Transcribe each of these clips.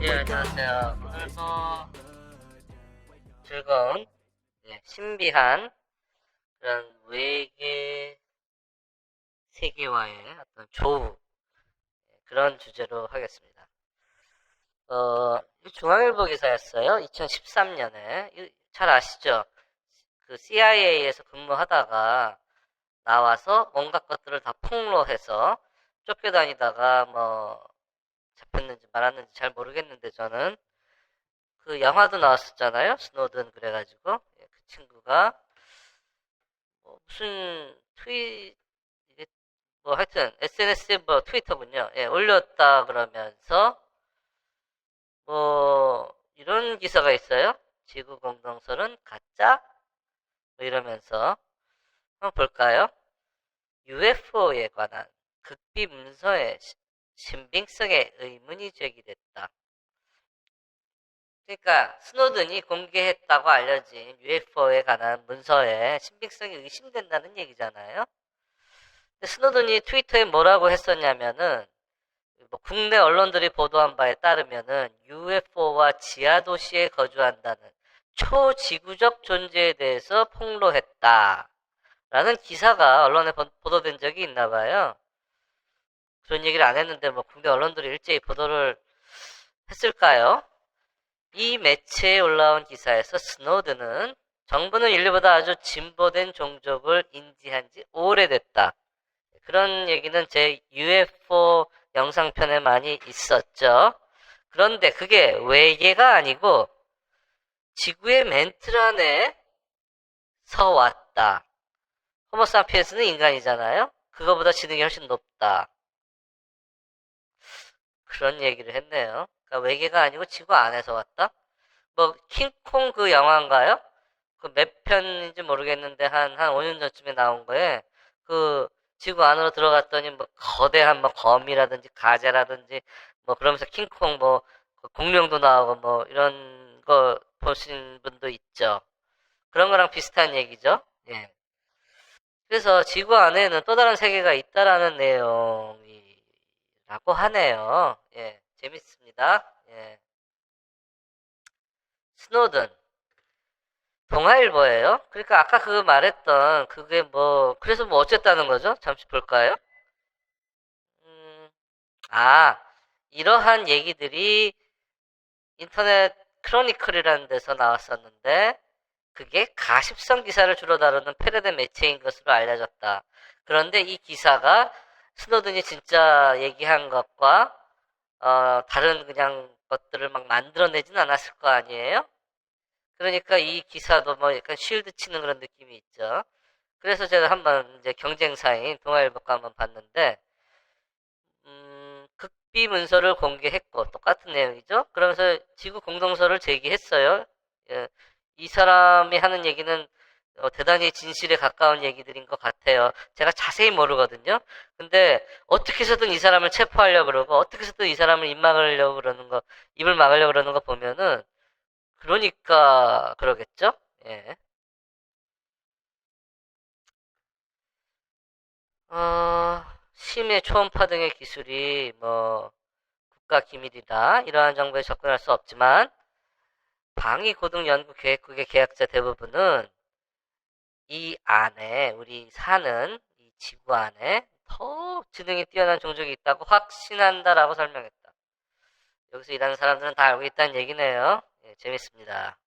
예, 안녕하세요. 오늘도 즐거운, 예, 신비한 그런 외계 세계와의 어떤 조우, 예, 그런 주제로 하겠습니다. 어, 이 중앙일보 기사였어요. 2013년에. 잘 아시죠? 그 CIA에서 근무하다가 나와서 온갖 것들을 다 폭로해서 쫓겨다니다가 뭐 잡혔는지 말았는지 잘 모르겠는데 저는 그 영화도 나왔었잖아요. 스노든 그래가지고 예, 그 친구가 뭐 무슨 트윗 뭐 하여튼 SNS에 뭐 트위터군요. 예, 올렸다 그러면서 뭐 이런 기사가 있어요. 지구 공동설은 가짜? 뭐 이러면서 한번 볼까요? UFO에 관한 극비 문서의 시- 신빙성에 의문이 제기됐다. 그러니까 스노든이 공개했다고 알려진 UFO에 관한 문서에 신빙성이 의심된다는 얘기잖아요. 스노든이 트위터에 뭐라고 했었냐면은 뭐 국내 언론들이 보도한 바에 따르면은 UFO와 지하 도시에 거주한다는 초지구적 존재에 대해서 폭로했다. 라는 기사가 언론에 보- 보도된 적이 있나 봐요. 그런 얘기를 안 했는데 뭐 국내 언론들이 일제히 보도를 했을까요? 이 매체에 올라온 기사에서 스노드는 정부는 인류보다 아주 진보된 종족을 인지한 지 오래됐다. 그런 얘기는 제 UFO 영상편에 많이 있었죠. 그런데 그게 외계가 아니고 지구의 멘트란에 서 왔다. 호모사피엔스는 인간이잖아요. 그거보다 지능이 훨씬 높다. 그런 얘기를 했네요. 그러니까 외계가 아니고 지구 안에서 왔다? 뭐 킹콩 그 영화인가요? 그 몇 편인지 모르겠는데 한 한 5년 전쯤에 나온 거에 그 지구 안으로 들어갔더니 뭐 거대한 뭐 거미라든지 가재라든지 뭐 그러면서 킹콩 뭐그 공룡도 나오고 뭐 이런 거 보신 분도 있죠. 그런 거랑 비슷한 얘기죠. 예. 그래서 지구 안에는 또 다른 세계가 있다라는 내용이 라고 하네요. 예, 재밌습니다. 예. 스노든. 동아일보예요. 그러니까 아까 그 말했던 그게 뭐 그래서 뭐 어쨌다는 거죠? 잠시 볼까요? 음, 아, 이러한 얘기들이 인터넷 크로니클이라는 데서 나왔었는데 그게 가십성 기사를 주로 다루는 패러디 매체인 것으로 알려졌다. 그런데 이 기사가 스노든이 진짜 얘기한 것과 어, 다른 그냥 것들을 막 만들어내진 않았을 거 아니에요? 그러니까 이 기사도 뭐 약간 쉴드 치는 그런 느낌이 있죠. 그래서 제가 한번 이제 경쟁사인 동아일보가 한번 봤는데, 음, 극비 문서를 공개했고, 똑같은 내용이죠. 그러면서 지구 공동설을 제기했어요. 예, 이 사람이 하는 얘기는 어, 대단히 진실에 가까운 얘기들인 것 같아요. 제가 자세히 모르거든요. 근데 어떻게 해서든 이 사람을 체포하려고 그러고, 어떻게 해서든 이 사람을 입 막으려고 그러는 거, 입을 막으려고 그러는 거 보면은, 그러니까 그러겠죠? 예. 어, 심해 초음파 등의 기술이 뭐 국가 기밀이다 이러한 정보에 접근할 수 없지만 방위 고등 연구 계획국의 계약자 대부분은 이 안에 우리 사는 이 지구 안에 더 지능이 뛰어난 종족이 있다고 확신한다라고 설명했다. 여기서 일하는 사람들은 다 알고 있다는 얘기네요. 예, 재밌습니다.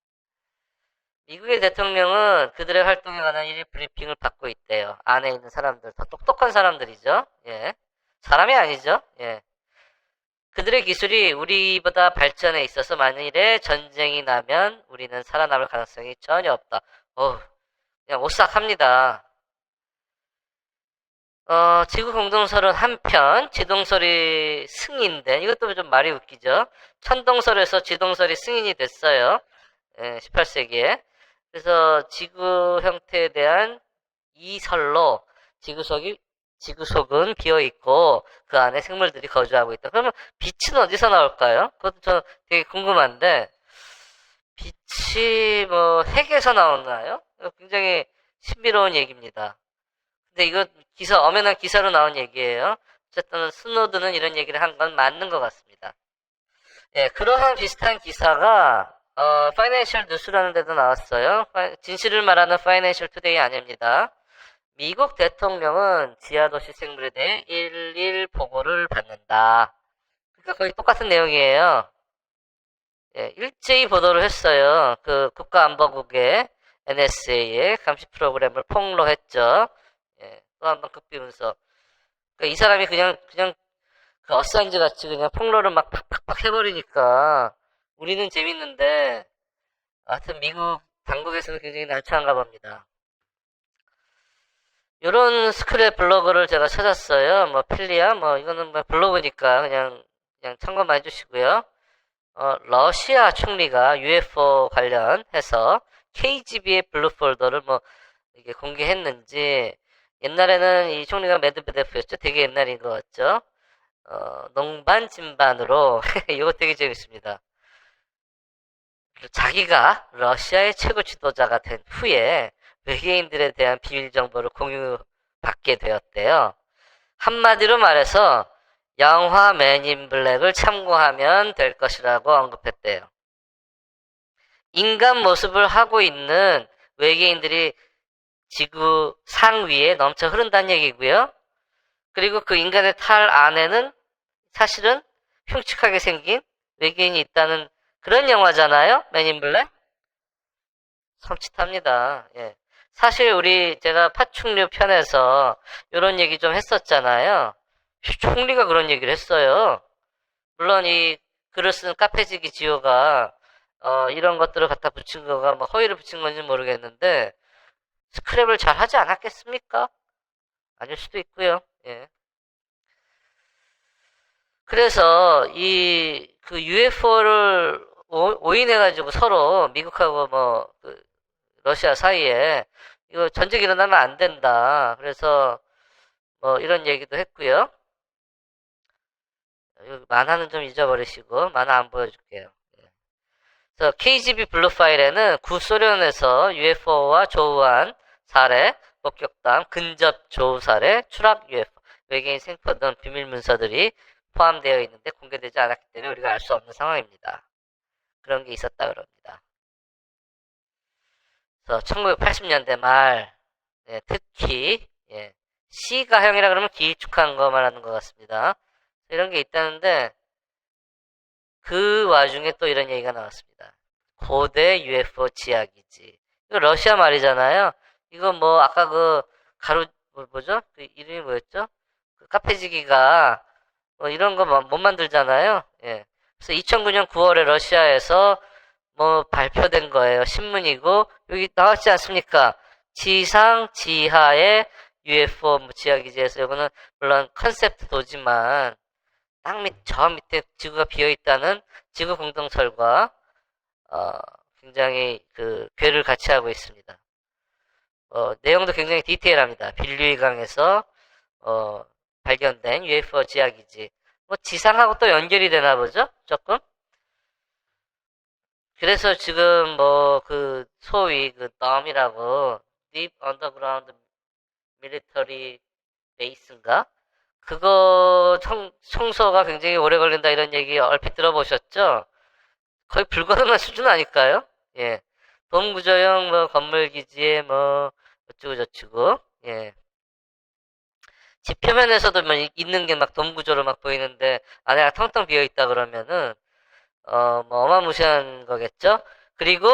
미국의 대통령은 그들의 활동에 관한 일일 브리핑을 받고 있대요. 안에 있는 사람들, 더 똑똑한 사람들이죠. 예. 사람이 아니죠. 예. 그들의 기술이 우리보다 발전해 있어서 만일에 전쟁이 나면 우리는 살아남을 가능성이 전혀 없다. 어우, 그냥 오싹합니다. 어, 지구 공동설은 한편, 지동설이 승인된, 이것도 좀 말이 웃기죠. 천동설에서 지동설이 승인이 됐어요. 예, 18세기에. 그래서 지구 형태에 대한 이설로 지구속이 지구속은 비어 있고 그 안에 생물들이 거주하고 있다. 그러면 빛은 어디서 나올까요? 그것도 저 되게 궁금한데 빛이 뭐 핵에서 나오나요? 굉장히 신비로운 얘기입니다. 근데 이거 기사 엄연한 기사로 나온 얘기예요. 어쨌든 스노드는 이런 얘기를 한 건 맞는 것 같습니다. 예, 그러한 비슷한 기사가 어, 파이낸셜 뉴스라는 데도 나왔어요. 파- 진실을 말하는 파이낸셜 투데이 아닙니다. 미국 대통령은 지하도시 생물에 대해 일일 보고를 받는다. 그러니까 거의 똑같은 내용이에요. 예, 일제히 보도를 했어요. 그 국가안보국의 NSA의 감시 프로그램을 폭로했죠. 예, 또 한 번 급비문서. 그러니까 이 사람이 그냥 그냥 그 어산지 같이 그냥 폭로를 막 팍팍팍 해버리니까 우리는 재밌는데 하여튼 미국 당국에서는 굉장히 난처한가 봅니다. 요런 스크랩 블로그를 제가 찾았어요. 뭐 필리아 뭐 이거는 뭐 블로그니까 그냥 그냥 참고만 해주시고요. 어, 러시아 총리가 UFO 관련해서 KGB의 블루 폴더를 뭐 이게 공개했는지 옛날에는 이 총리가 메드베데프였죠. 되게 옛날인 것 같죠. 어, 농반 진반으로 이거 되게 재밌습니다. 자기가 러시아의 최고 지도자가 된 후에 외계인들에 대한 비밀 정보를 공유받게 되었대요. 한마디로 말해서 영화 맨인 블랙을 참고하면 될 것이라고 언급했대요. 인간 모습을 하고 있는 외계인들이 지구 상위에 넘쳐 흐른다는 얘기고요. 그리고 그 인간의 탈 안에는 사실은 흉측하게 생긴 외계인이 있다는 그런 영화잖아요. 맨인 블랙. 섬찟합니다. 예. 사실 우리 제가 파충류 편에서 이런 얘기 좀 했었잖아요. 총리가 그런 얘기를 했어요. 물론 이 글을 쓴 카페지기 지호가 어, 이런 것들을 갖다 붙인 거가 뭐 허위를 붙인 건지 모르겠는데 스크랩을 잘 하지 않았겠습니까? 아닐 수도 있고요. 예. 그래서 이 그 UFO를 오인해 가지고 서로 미국하고 뭐 그 러시아 사이에 이거 전쟁 일어나면 안 된다. 그래서 뭐 이런 얘기도 했고요. 만화는 좀 잊어버리시고 만화 안 보여줄게요. 예. 그래서 KGB 블루 파일에는 구소련에서 UFO와 조우한 사례, 목격담, 근접 조우 사례, 추락 UFO, 외계인 생포 등 비밀 문서들이 포함되어 있는데 공개되지 않았기 때문에 우리가 알 수 없는 상황입니다. 그런 게 있었다 그럽니다. 그래서 1980년대 말 예, 특히 예, C가형이라 그러면 기축한 거 말하는 것 같습니다. 이런 게 있다는데 그 와중에 또 이런 얘기가 나왔습니다. 고대 UFO 지하기지. 이거 러시아 말이잖아요. 이거 뭐 아까 그 가루 뭐, 뭐죠? 그 이름이 뭐였죠? 그 카페지기가 뭐 이런 거 못 만들잖아요. 예. 그래서 2009년 9월에 러시아에서 뭐 발표된 거예요. 신문이고 여기 나왔지 않습니까? 지상 지하의 UFO 뭐 지하 기지에서 이거는 물론 컨셉트도지만 땅 밑 저 밑에 지구가 비어 있다는 지구 공동설과 어, 굉장히 그 궤를 같이 하고 있습니다. 어, 내용도 굉장히 디테일합니다. 빌류이 강에서 어, 발견된 UFO 지하기지. 뭐 지상하고 또 연결이 되나 보죠? 조금? 그래서 지금 뭐 그 소위 그 덤이라고 Deep Underground Military Base인가? 그거 청, 청소가 굉장히 오래 걸린다 이런 얘기 얼핏 들어보셨죠? 거의 불가능한 수준 아닐까요? 예. 동구조형 뭐 건물 기지에 뭐 어쩌고 저쩌고 예. 집 표면에서도 뭐 있는 게 막 돔구조로 막 보이는데 안에가 텅텅 비어 있다 그러면은 어, 뭐 어마무시한 거겠죠? 그리고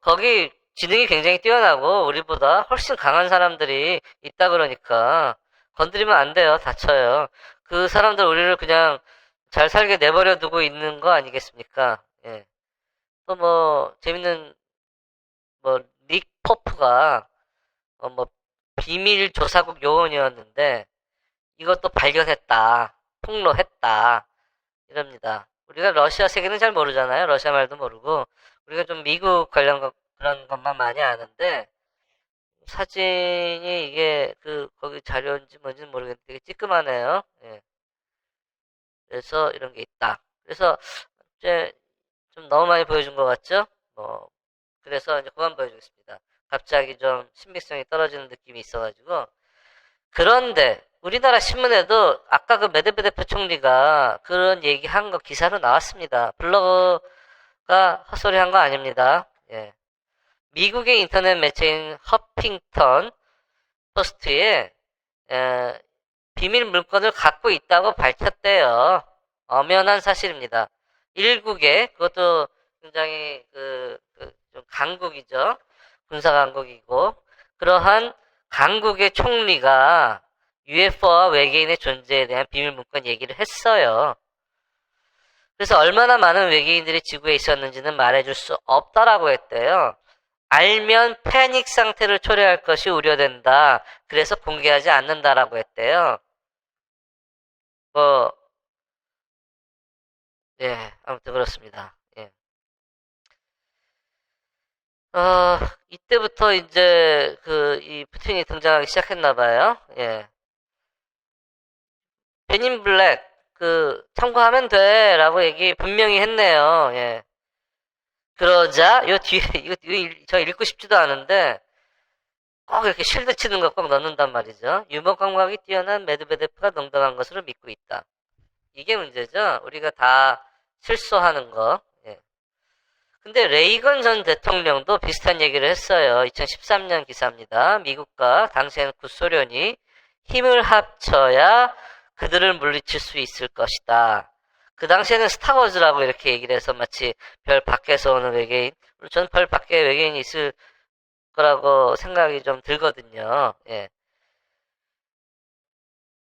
거기 지능이 굉장히 뛰어나고 우리보다 훨씬 강한 사람들이 있다 그러니까 건드리면 안 돼요. 다쳐요. 그 사람들 우리를 그냥 잘 살게 내버려 두고 있는 거 아니겠습니까? 예. 또 뭐 재밌는 뭐닉 포프가 어, 뭐 비밀 조사국 요원이었는데 이것도 발견했다. 폭로했다. 이럽니다. 우리가 러시아 세계는 잘 모르잖아요. 러시아 말도 모르고. 우리가 좀 미국 관련 것, 그런 것만 많이 아는데, 사진이 이게 그, 거기 자료인지 뭔지는 모르겠는데 되게 찌끄하네요 예. 그래서 이런 게 있다. 그래서 이제 좀 너무 많이 보여준 것 같죠? 뭐, 그래서 이제 그만 보여주겠습니다. 갑자기 좀 신빙성이 떨어지는 느낌이 있어가지고. 그런데 우리나라 신문에도 아까 그 메드베데프 총리가 그런 얘기한 거 기사로 나왔습니다. 블로그가 헛소리한 거 아닙니다. 예. 미국의 인터넷 매체인 허핑턴 포스트에 에, 비밀 물건을 갖고 있다고 밝혔대요. 엄연한 사실입니다. 일국에 그것도 굉장히 그, 그, 좀 강국이죠. 군사 강국이고 그러한 강국의 총리가 UFO와 외계인의 존재에 대한 비밀 문건 얘기를 했어요. 그래서 얼마나 많은 외계인들이 지구에 있었는지는 말해줄 수 없다라고 했대요. 알면 패닉 상태를 초래할 것이 우려된다. 그래서 공개하지 않는다라고 했대요. 뭐, 예, 아무튼 그렇습니다. 예. 어, 이때부터 이제 그, 이 푸틴이 등장하기 시작했나 봐요. 예. 베닌 블랙, 그, 참고하면 돼. 라고 얘기 분명히 했네요. 예. 그러자, 요 뒤에, 이거, 저 읽고 싶지도 않은데, 꼭 이렇게 쉴드 치는 거꼭 넣는단 말이죠. 유머 감각이 뛰어난 메드베데프가 농담한 것으로 믿고 있다. 이게 문제죠. 우리가 다 실수하는 거. 예. 근데 레이건 전 대통령도 비슷한 얘기를 했어요. 2013년 기사입니다. 미국과 당시에는 구소련이 힘을 합쳐야 그들을 물리칠 수 있을 것이다. 그 당시에는 스타워즈라고 이렇게 얘기를 해서 마치 별 밖에서 오는 외계인, 저는 별 밖에 외계인이 있을 거라고 생각이 좀 들거든요. 예.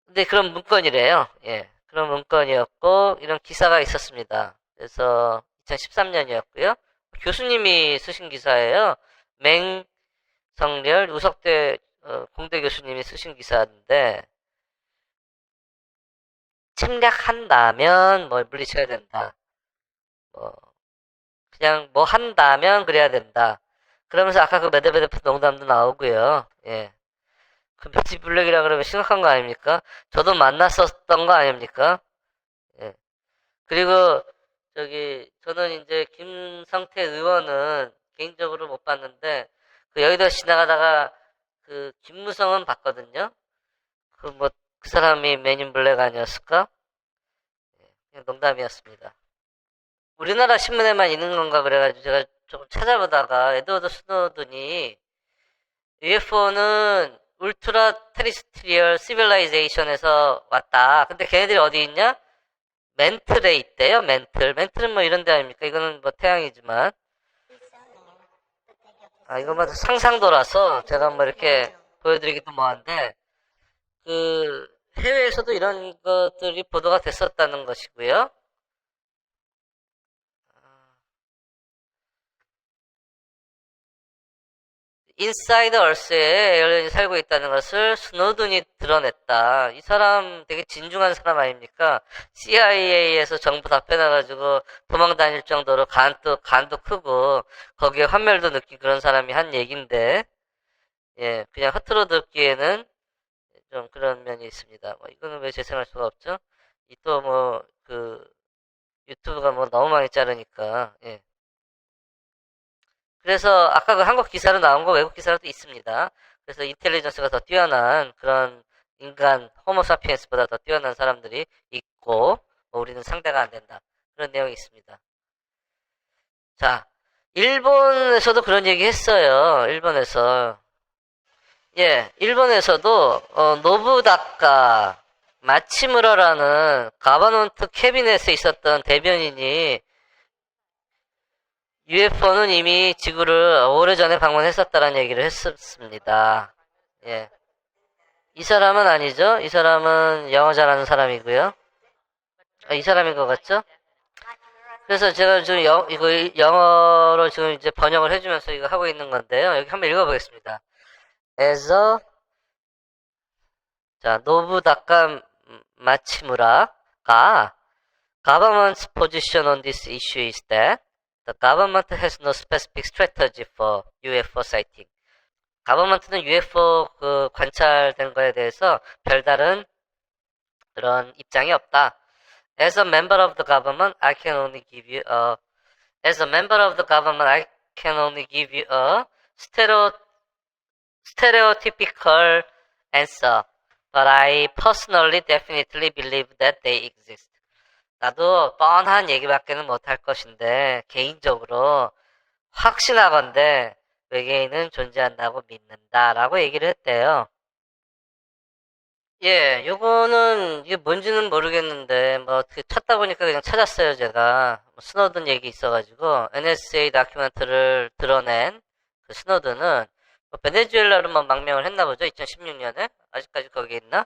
근데 그런 문건이래요. 예. 그런 문건이었고, 이런 기사가 있었습니다. 그래서 2013년이었고요. 교수님이 쓰신 기사예요. 맹성렬 우석대 어, 공대 교수님이 쓰신 기사인데, 침략한다면 뭐 물리쳐야 된다. 뭐 그냥 뭐 한다면 그래야 된다. 그러면서 아까 그 메드베데프 농담도 나오고요. 예. 그 뮤지 블랙이라 그러면 심각한 거 아닙니까? 저도 만났었던 거 아닙니까? 예. 그리고 저기 저는 이제 김성태 의원은 개인적으로 못 봤는데 그 여의도 지나가다가 그 김무성은 봤거든요. 그 뭐 그 사람이 맨인 블랙 아니었을까? 예, 그냥 농담이었습니다. 우리나라 신문에만 있는 건가 그래가지고 제가 조금 찾아보다가 에드워드 스노든이 UFO는 울트라 테리스트리얼 시빌라이제이션에서 왔다. 근데 걔네들이 어디 있냐? 멘틀에 있대요. 멘틀. 멘틀은 뭐 이런 데 아닙니까? 이거는 뭐 태양이지만. 아, 이건 뭐 상상도라서 제가 뭐 이렇게 보여드리기도 뭐한데, 그, 해외에서도 이런 것들이 보도가 됐었다는 것이고요. 인사이드 얼스에 에어리언이 살고 있다는 것을 스노든이 드러냈다. 이 사람 되게 진중한 사람 아닙니까? CIA에서 정보 다 빼놔가지고 도망 다닐 정도로 간도, 간도 크고, 거기에 환멸도 느낀 그런 사람이 한 얘긴데, 예, 그냥 허투루 듣기에는 좀 그런 면이 있습니다. 뭐, 이거는 왜 재생할 수가 없죠? 이 또 뭐, 그, 유튜브가 뭐 너무 많이 자르니까, 예. 그래서 아까 그 한국 기사로 나온 거 외국 기사로도 있습니다. 그래서 인텔리전스가 더 뛰어난 그런 인간 호모사피엔스보다 더 뛰어난 사람들이 있고 뭐 우리는 상대가 안 된다. 그런 내용이 있습니다. 자, 일본에서도 그런 얘기 했어요. 일본에서. 예, 일본에서도 어, 노부다카 마치무라라는 가바논트 캐비넷에 있었던 대변인이 UFO는 이미 지구를 오래전에 방문했었다는 얘기를 했었습니다. 예. 이 사람은 아니죠? 이 사람은 영어 잘하는 사람이고요. 아, 이 사람인 것 같죠? 그래서 제가 지금 영, 이거 영어로 지금 이제 번역을 해주면서 이거 하고 있는 건데요. 여기 한번 읽어보겠습니다. A, 자, 노부다카 마치무라가 government's position on this issue is that The government has no specific strategy for UFO sighting. 가버먼트는 UFO 그 관찰된 거에 대해서 별다른 그런 입장이 없다. As a member of the government, I can only give you a As a member of the government, I can only give you a stereo, stereotypical answer. but I personally definitely believe that they exist. 나도 뻔한 얘기밖에는 못할 것인데 개인적으로 확신하건대 외계인은 존재한다고 믿는다라고 얘기를 했대요. 예, 요거는 이게 뭔지는 모르겠는데 뭐 어떻게 찾다 보니까 그냥 찾았어요 제가 뭐 스노든 얘기 있어가지고 NSA 다큐멘터를 드러낸 그 스노든은 뭐 베네수엘라로만 망명을 했나 보죠 2016년에 아직까지 거기 있나?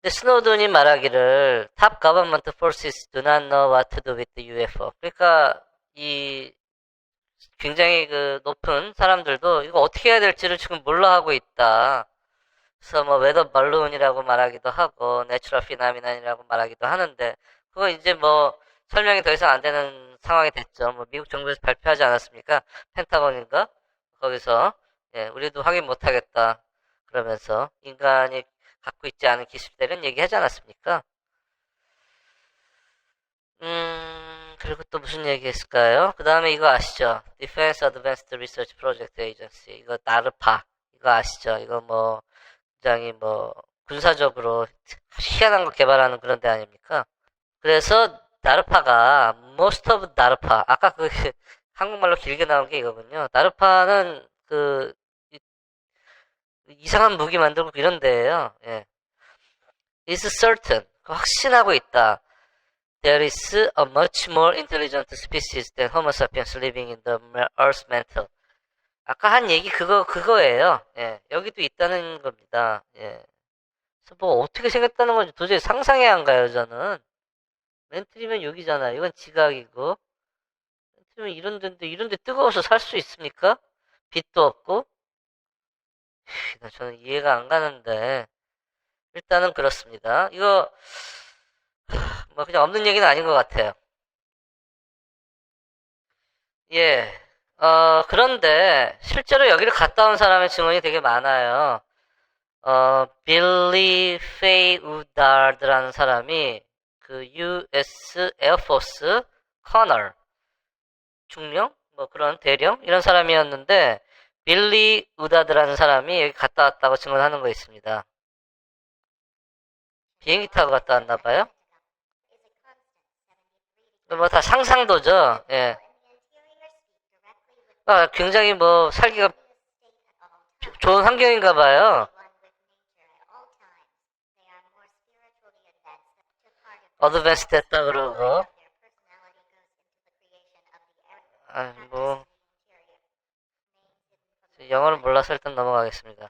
근데 스노든이 말하기를 Top government forces do not know what to do with the UFO. 그러니까 이 굉장히 그 높은 사람들도 이거 어떻게 해야 될지를 지금 몰라 하고 있다. 그래서 뭐 웨더 발룬이라고 말하기도 하고 내추럴 피나미난이라고 말하기도 하는데 그거 이제 뭐 설명이 더 이상 안 되는 상황이 됐죠. 뭐 미국 정부에서 발표하지 않았습니까? 펜타곤인가? 거기서 예, 우리도 확인 못 하겠다. 그러면서 인간이 갖고 있지 않은 기술들은 얘기하지 않았습니까? 음, 그리고 또 무슨 얘기 했을까요? 그 다음에 이거 아시죠? Defense Advanced Research Project Agency. 이거 나르파. 이거 아시죠? 이거 뭐, 굉장히 뭐, 군사적으로 희한한 거 개발하는 그런 데 아닙니까? 그래서 나르파가, most of 나르파. 아까 그, 한국말로 길게 나온 게 이거군요. 나르파는 그, 이- 이상한 무기 만들고 이런 데예요. 예. is certain. 확신하고 있다. There is a much more intelligent species than Homo sapiens living in the Earth's mantle. 아까 한 얘기 그거 그거예요. 예, 여기도 있다는 겁니다. 예. 뭐 어떻게 생겼다는 건지 도저히 상상이 안 가요, 저는. 멘틀이면 여기잖아. 이건 지각이고. 멘틀이면 이런 데인데 이런 데 뜨거워서 살 수 있습니까? 빛도 없고. 저는 이해가 안 가는데. 일단은 그렇습니다. 이거 뭐 그냥 없는 얘기는 아닌 것 같아요. 예. 어, 그런데 실제로 여기를 갔다 온 사람의 증언이 되게 많아요. 어, 빌리 페이 우다드라는 사람이 그 US 에어포스 커널 중령 뭐 그런 대령 이런 사람이었는데 빌리 우다드라는 사람이 여기 갔다 왔다고 증언하는 거 있습니다. 비행기 타고 갔다 왔나 봐요. 뭐 다 상상도죠. 예. 아, 굉장히 뭐 살기가 좋은 환경인가 봐요. 어드밴스 됐다 그러고. 아, 뭐 영어를 몰라서 일단 넘어가겠습니다.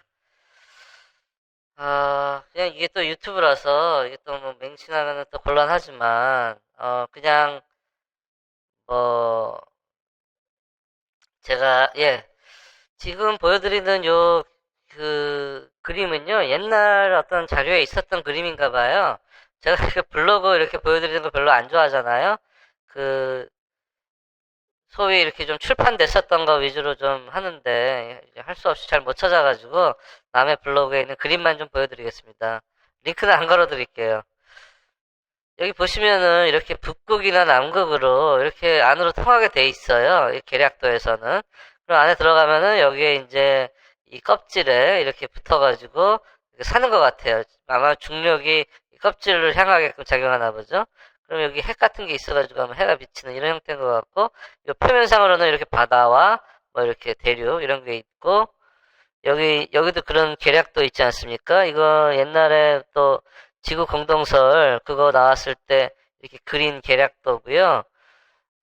아, 그냥 이게 또 유튜브라서 이게 또 뭐 맹신하면 또 곤란하지만 어 그냥 뭐 제가 예 지금 보여드리는 요 그 그림은요 옛날 어떤 자료에 있었던 그림인가 봐요. 제가 이렇게 블로그 이렇게 보여드리는 거 별로 안 좋아하잖아요. 그 소위 이렇게 좀 출판됐었던 거 위주로 좀 하는데 할 수 없이 잘 못 찾아가지고 남의 블로그에 있는 그림만 좀 보여드리겠습니다. 링크는 안 걸어드릴게요. 여기 보시면은 이렇게 북극이나 남극으로 이렇게 안으로 통하게 돼 있어요. 이 계략도에서는. 그럼 안에 들어가면은 여기에 이제 이 껍질에 이렇게 붙어가지고 사는 것 같아요. 아마 중력이 이 껍질을 향하게끔 작용하나 보죠. 그럼 여기 핵 같은 게 있어가지고 아마 해가 비치는 이런 형태인 것 같고, 이 표면상으로는 이렇게 바다와 뭐 이렇게 대륙 이런 게 있고, 여기, 여기도 그런 계략도 있지 않습니까? 이거 옛날에 또 지구 공동설 그거 나왔을 때 이렇게 그린 계략도고요.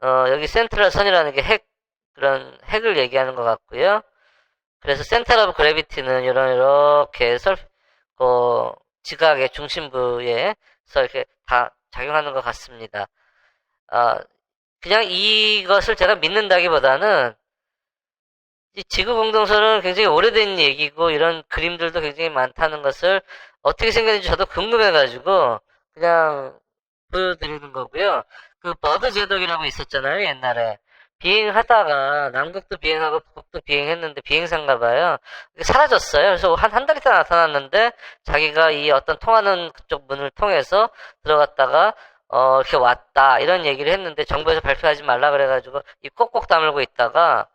어, 여기 센트럴 선이라는 게 핵, 그런 핵을 얘기하는 것 같고요. 그래서 센터 오브 그래비티는 이런, 이렇게 설, 그, 지각의 중심부에서 이렇게 다 작용하는 것 같습니다. 아, 그냥 이것을 제가 믿는다기보다는 이 지구 공동설은 굉장히 오래된 얘기고 이런 그림들도 굉장히 많다는 것을 어떻게 생겼는지 저도 궁금해가지고 그냥 보여드리는 거고요. 그 버드 제독이라고 있었잖아요 옛날에 비행하다가 남극도 비행하고 북극도 비행했는데 비행사인가 봐요. 사라졌어요. 그래서 한 한 달 있다 나타났는데 자기가 이 어떤 통하는 그쪽 문을 통해서 들어갔다가 어 이렇게 왔다 이런 얘기를 했는데 정부에서 발표하지 말라 그래가지고 이 꼭꼭 다물고 있다가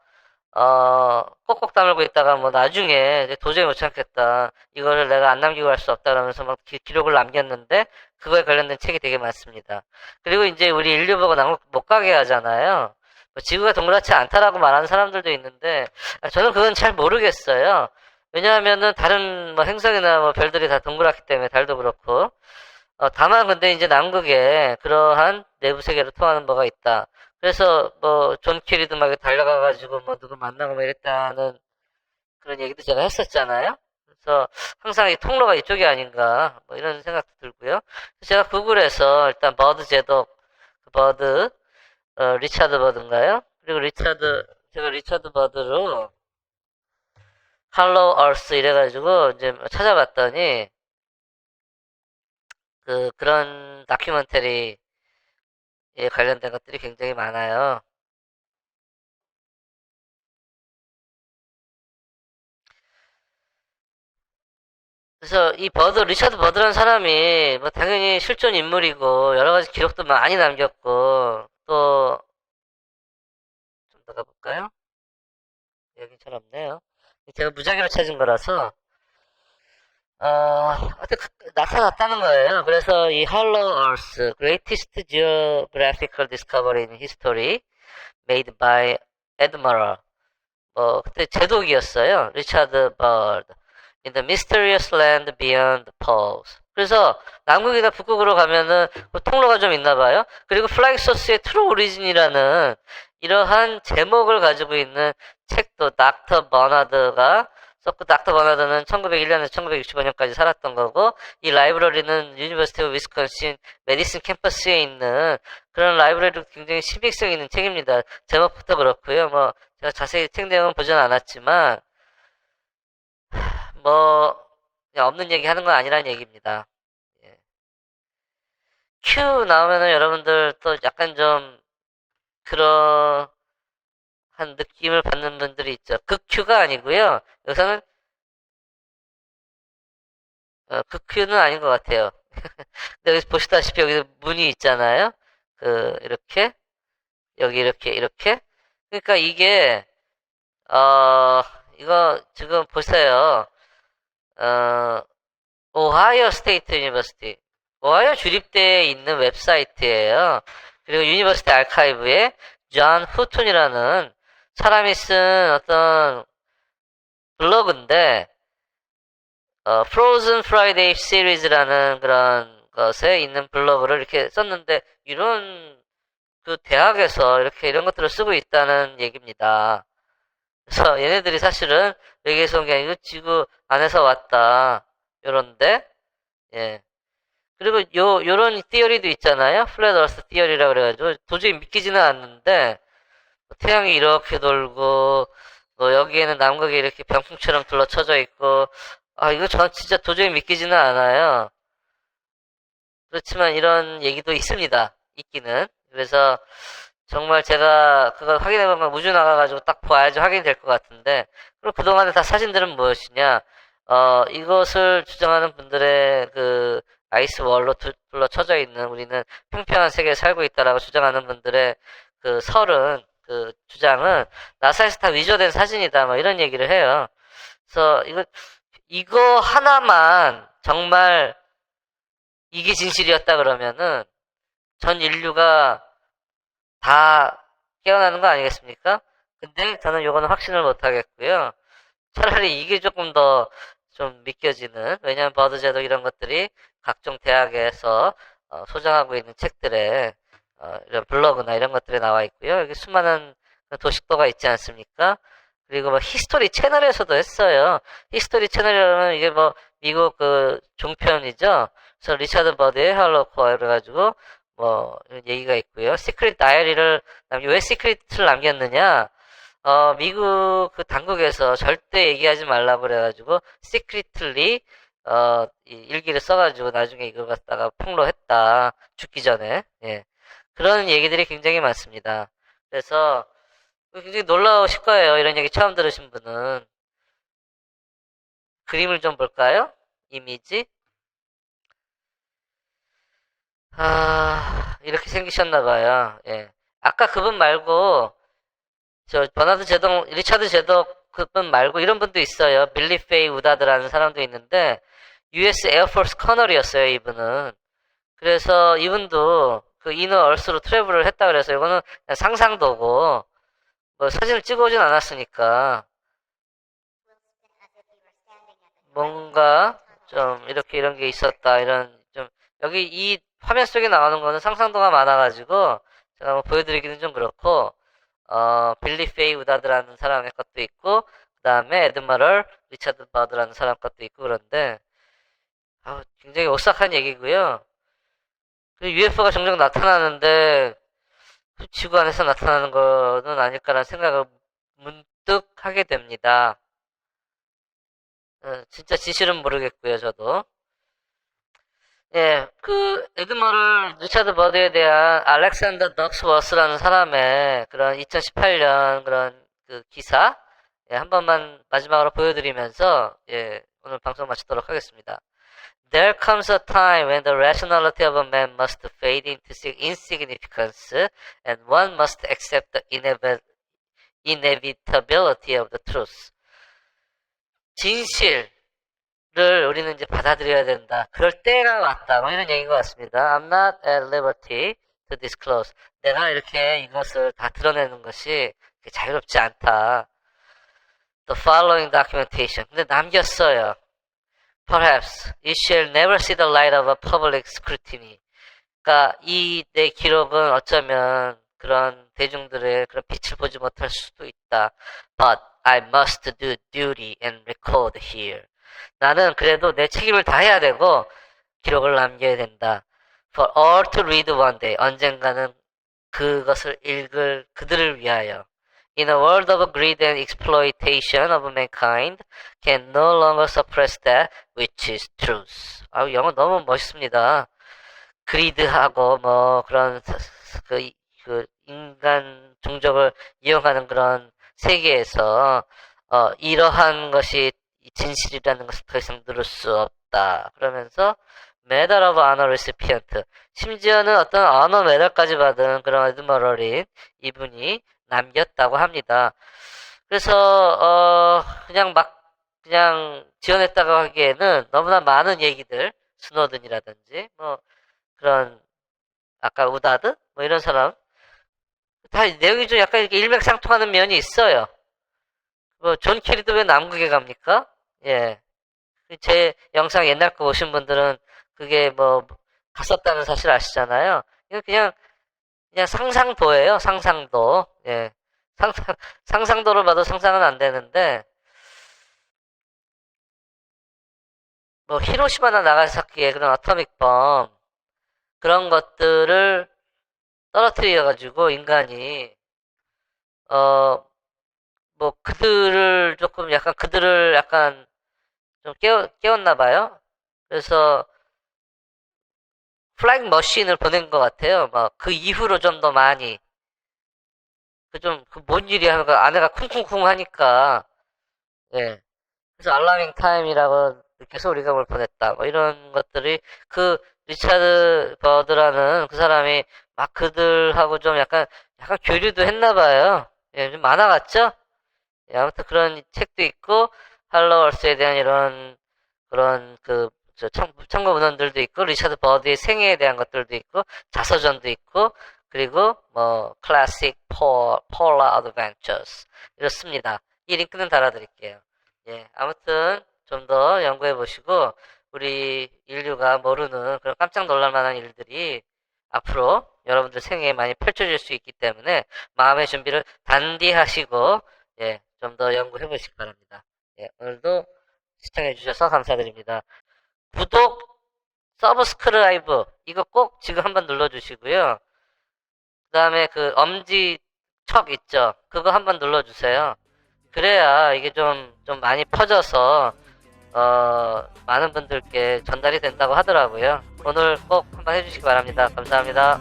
어, 꼭꼭 다물고 있다가 뭐 나중에 도저히 못 참겠다. 이거를 내가 안 남기고 갈 수 없다 그러면서 막 기, 기록을 남겼는데 그거에 관련된 책이 되게 많습니다. 그리고 이제 우리 인류 보고 남못 못 가게 하잖아요. 뭐 지구가 동그랗지 않다라고 말하는 사람들도 있는데 아, 저는 그건 잘 모르겠어요. 왜냐하면은 다른 뭐 행성이나 뭐 별들이 다 동그랗기 때문에 달도 그렇고 어, 다만 근데 이제 남극에 그러한 내부 세계를 통하는 뭐가 있다. 그래서 뭐 존 캐리도 막 달려가가지고 뭐 누구 만나고 뭐 이랬다는 그런 얘기도 제가 했었잖아요. 그래서 항상 이 통로가 이쪽이 아닌가 뭐 이런 생각도 들고요. 제가 구글에서 일단 버드 제독, 그 버드 어, 리차드 버드인가요? 그리고 리차드 제가 리차드 버드로 할로우 얼스 이래가지고 이제 찾아봤더니 그 그런 다큐멘터리에 관련된 것들이 굉장히 많아요. 그래서 이 버드 리차드 버드라는 사람이 뭐 당연히 실존 인물이고 여러 가지 기록도 많이 남겼고 또 좀 더 가볼까요? 여기 잘 없네요. 제가 무작위로 찾은 거라서 어, 그- 나타났다는 거예요. 그래서 이 Hollow Earth, Greatest Geographical Discovery in History, made by Admiral. 뭐 그때 제독이었어요. 리차드 버드. In the Mysterious Land Beyond the Poles. 그래서 남극이나 북극으로 가면은 그 통로가 좀 있나 봐요. 그리고 플라잉 소스의 트루 오리진이라는 이러한 제목을 가지고 있는 책도 닥터 버나드가 썼고 닥터 버나드는 1901년에서 1965년까지 살았던 거고 이 라이브러리는 유니버시티 오브 위스콘신 메디슨 캠퍼스에 있는 그런 라이브러리로 굉장히 신빙성 있는 책입니다. 제목부터 그렇고요. 뭐 제가 자세히 책 내용은 보진 않았지만 뭐 그냥 없는 얘기 하는 건 아니라는 얘기입니다. 예. 큐 나오면은 여러분들 또 약간 좀 그런 한 느낌을 받는 분들이 있죠. 극큐가 아니고요. 여기서는 어, 극큐는 아닌 것 같아요. 근데 여기 보시다시피 여기 문이 있잖아요. 그 이렇게 여기 이렇게 이렇게. 그러니까 이게 어 이거 지금 보세요. 어 오하이오 스테이트 유니버시티 오하이오 주립대에 있는 웹사이트예요. 그리고 유니버시티 아카이브에 존 후툰이라는 사람이 쓴 어떤 블로그인데 어, Frozen Friday 시리즈라는 그런 것에 있는 블로그를 이렇게 썼는데 이런 그 대학에서 이렇게 이런 것들을 쓰고 있다는 얘기입니다. 그래서 얘네들이 사실은 외계에서 온 게 아니고 지구 안에서 왔다. 요런데 예. 그리고 요 요런 띠어리도 있잖아요. 플랫 어스 띠어리라 그래가지고 도저히 믿기지는 않는데 뭐 태양이 이렇게 돌고 뭐 여기에는 남극이 이렇게 병풍처럼 둘러쳐져 있고 아 이거 전 진짜 도저히 믿기지는 않아요. 그렇지만 이런 얘기도 있습니다. 있기는. 그래서 정말 제가 그걸 확인해보면 우주 나가가지고 딱 봐야지 확인이 될 것 같은데 그리고 그동안에 다 사진들은 무엇이냐 어 이것을 주장하는 분들의 그 아이스 월로 둘러 쳐져 있는 우리는 평평한 세계에 살고 있다라고 주장하는 분들의 그 설은 그 주장은 나사에서 다 위조된 사진이다 뭐 이런 얘기를 해요. 그래서 이거 이거 하나만 정말 이게 진실이었다 그러면은 전 인류가 다 깨어나는 거 아니겠습니까? 근데 저는 요거는 확신을 못 하겠고요. 차라리 이게 조금 더 좀 믿겨지는, 왜냐하면 버드 제도 이런 것들이 각종 대학에서 어, 소장하고 있는 책들에 어, 이런 블로그나 이런 것들에 나와 있고요. 여기 수많은 도식도가 있지 않습니까? 그리고 뭐 히스토리 채널에서도 했어요. 히스토리 채널이라면 이게 뭐 미국 그 종편이죠. 그래서 리차드 버드의 할로코어 그래가지고 뭐 이런 얘기가 있고요. 시크릿 다이어리를 왜 시크릿을 남겼느냐? 어 미국 그 당국에서 절대 얘기하지 말라고 그래가지고 시크릿리 어이 일기를 써가지고 나중에 이걸 갖다가 폭로했다 죽기 전에 예 그런 얘기들이 굉장히 많습니다. 그래서 굉장히 놀라우실 거예요. 이런 얘기 처음 들으신 분은 그림을 좀 볼까요? 이미지 아, 이렇게 생기셨나 봐요. 예. 아까 그분 말고 저 버나드 제독, 리차드 제독 그분 말고 이런 분도 있어요. 빌리 페이 우다드라는 사람도 있는데 US 에어포스 커널이었어요, 이분은. 그래서 이분도 그 이너 얼스로 트래블을 했다 그래서 이거는 상상도고 뭐 사진을 찍어오진 않았으니까 뭔가 좀 이렇게 이런 게 있었다 이런 좀 여기 이 화면 속에 나오는 거는 상상도가 많아가지고 제가 뭐 보여드리기는 좀 그렇고 어 빌리 페이 우다드라는 사람의 것도 있고 그 다음에 에드머럴 리차드 버드라는 사람 것도 있고 그런데 아, 굉장히 오싹한 얘기고요. 그 UFO가 종종 나타나는데 그 지구 안에서 나타나는 거는 아닐까라는 생각을 문득 하게 됩니다. 어, 진짜 진실은 모르겠고요, 저도. 예, 그 에드머를 리차드 버드에 대한 알렉산더 덕스워스라는 사람의 그런 2018년 그런 그 기사 예, 한 번만 마지막으로 보여드리면서 예, 오늘 방송 마치도록 하겠습니다. There comes a time when the rationality of a man must fade into sig- insignificance, and one must accept the inevi- inevitability of the truth. 진실 을 우리는 이제 받아들여야 된다. 그럴 때가 왔다. 뭐 이런 얘기인 것 같습니다. I'm not at liberty to disclose. 내가 이렇게 이것을 다 드러내는 것이 자유롭지 않다. The following documentation. 근데 남겼어요. Perhaps it shall never see the light of a public scrutiny. 그러니까 이 내 기록은 어쩌면 그런 대중들의 그런 빛을 보지 못할 수도 있다. But I must do duty and record here. 나는 그래도 내 책임을 다해야 되고 기록을 남겨야 된다. For all to read one day. 언젠가는 그것을 읽을 그들을 위하여. In a world of greed and exploitation of mankind, can no longer suppress that which is truth. 아우 영어 너무 멋있습니다. 그리드하고 뭐 그런 그, 그 인간 종족을 이용하는 그런 세계에서 어, 이러한 것이 진실이라는 것을 더 이상 누를 수 없다. 그러면서 메달 오브 아너 레시피언트 심지어는 어떤 아너 메달까지 받은 그런 에드머럴인 이분이 남겼다고 합니다. 그래서 어, 그냥 막 그냥 지원했다고 하기에는 너무나 많은 얘기들 스노든이라든지 뭐 그런 아까 우다드 뭐 이런 사람 다 내용이 좀 약간 이렇게 일맥상통하는 면이 있어요. 뭐존 캐리도 왜 남극에 갑니까? 예. 제 영상 옛날 거 보신 분들은 그게 뭐 갔었다는 사실 아시잖아요. 이거 그냥 그냥 상상도예요. 상상도. 예. 상상 상상도를 봐도 상상은 안 되는데 뭐 히로시마나 나가사키의 그런 아토믹 범 그런 것들을 떨어뜨려 가지고 인간이 어 뭐 그들을 조금 약간 그들을 약간 좀 깨워 깨웠나 봐요. 그래서 플라잉 머신을 보낸 것 같아요. 막 그 이후로 좀 더 많이 그 좀 그 뭔 일이야 하니까 아내가 쿵쿵쿵 하니까 예 그래서 알라밍 타임이라고 우리가 뭘 보냈다 뭐 이런 것들이 그 리차드 버드라는 그 사람이 막 그들하고 좀 약간 약간 교류도 했나 봐요. 예, 좀 만화 같죠? 예, 아무튼 그런 책도 있고 할로월스에 대한 이런 그런 그저 참, 참고 문헌들도 있고 리차드 버드의 생애에 대한 것들도 있고 자서전도 있고 그리고 뭐 클래식 폴라 어드벤처스 이렇습니다. 이 링크는 달아드릴게요. 예, 아무튼 좀 더 연구해 보시고 우리 인류가 모르는 그런 깜짝 놀랄 만한 일들이 앞으로 여러분들 생애에 많이 펼쳐질 수 있기 때문에 마음의 준비를 단디 하시고 예, 좀 더 연구해 보시기 바랍니다. 예, 오늘도 시청해 주셔서 감사드립니다. 구독, 서브스크라이브 이거 꼭 지금 한번 눌러 주시고요. 그 다음에 그 엄지 척 있죠? 그거 한번 눌러 주세요. 그래야 이게 좀, 좀 많이 퍼져서 어, 많은 분들께 전달이 된다고 하더라고요. 오늘 꼭 한번 해주시기 바랍니다. 감사합니다.